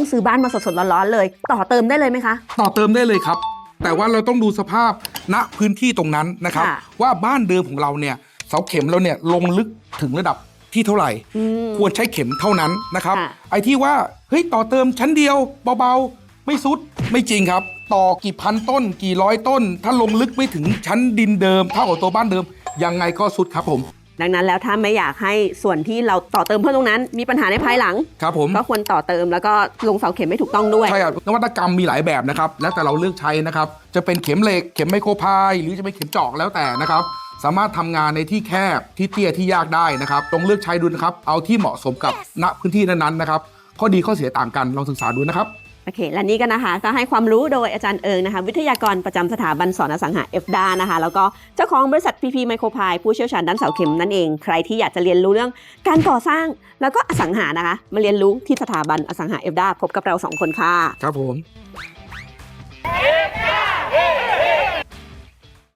พิ่งซื้อบ้านมาสดๆร้อนๆเลย ต่อเติมได้เลยไหมคะ ต่อเติมได้เลยครับ แต่ว่าเราต้องดูสภาพณพื้นที่ตรงนั้นนะครับ ค่ะว่าบ้านเดิมของเราเนี่ยเสาเข็มเราเนี่ยลงลึกถึงระดับที่เท่าไหร่ อืมควรใช้เข็มเท่านั้นนะครับ ค่ะ ไอ้ที่ว่าเฮ้ยต่อเติมชั้นเดียวเบาๆ ไม่สุดไม่จริงครับ ต่อกี่พันต้น กี่ร้อยต้น ถ้าลงลึกไม่ถึงชั้นดินเดิมเท่ากับตัวบ้านเดิมยังไงก็สุดครับผม ดังนั้นแล้วถ้าไม่อยากให้ส่วนที่เราต่อเติมเพิ่มตรงนั้น มีปัญหาในภายหลัง ครับผม ก็ควรต่อเติมแล้วก็ลงเสาเข็มไม่ถูกต้องด้วย ใช่ครับนวัตกรรมมีหลายแบบนะครับ แล้วแต่เราเลือกใช้นะครับ จะเป็นเข็มเหล็ก เข็มไมโครพาย หรือจะเป็นเข็มเจาะแล้วแต่นะครับ สามารถทำงานในที่แคบ ที่เตี้ย ที่ยากได้นะครับต้องเลือกใช้ดูนะครับ เอาที่เหมาะสมกับณพื้นที่นั้นๆนะครับ ข้อดีข้อเสียต่างกัน ลองศึกษาดูนะครับโอเคและนี่ก็นะคะก็ให้ความรู้โดยอาจารย์เอิงนะคะ วิทยากรประจำสถาบันสอนอสังหาเอฟดานะคะ แล้วก็เจ้าของบริษัทพีพีไมโครพายผู้เชี่ยวชาญด้านเสาเข็มนั่นเอง ใครที่อยากจะเรียนรู้เรื่องการก่อสร้างแล้วก็อสังหานะคะ มาเรียนรู้ที่สถาบันอสังหาเอฟดาพบกับเราสองคนค่ะ ครับผม